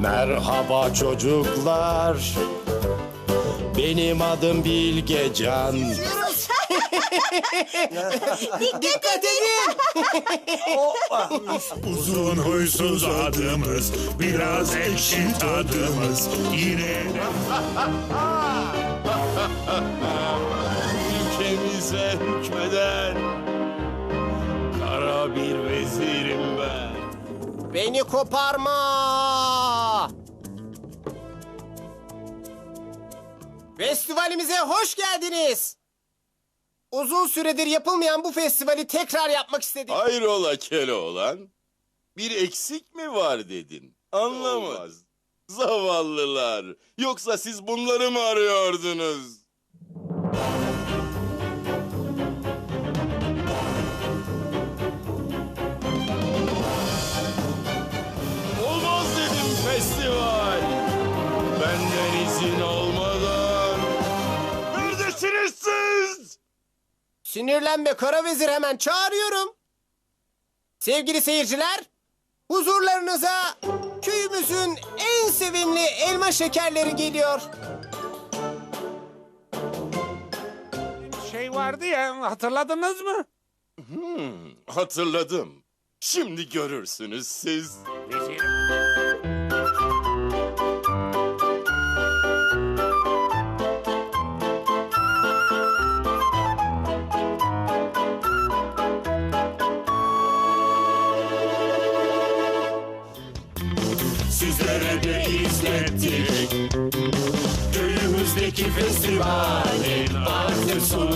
Merhaba çocuklar. Benim adım Bilgecan. Dikkat edin. Uzun huysuz adımız, biraz ekşi tadımız. Yine Ülkemize hükmeden kara bir vezirim ben. Beni koparma. Festivalimize hoş geldiniz. Uzun süredir yapılmayan bu festivali tekrar yapmak istedik. Hayrola Keloğlan? Bir eksik mi var dedin? Anlamaz. Zavallılar. Yoksa siz bunları mı arıyordunuz? Sinirlenme kara vezir hemen çağırıyorum. Sevgili seyirciler, huzurlarınıza köyümüzün en sevimli elma şekerleri geliyor. Şey vardı ya hatırladınız mı? Hmm, hatırladım. Şimdi görürsünüz siz. Vezirim. Sizlere de izlettik. Köyümüzdeki festivalin artık sonuna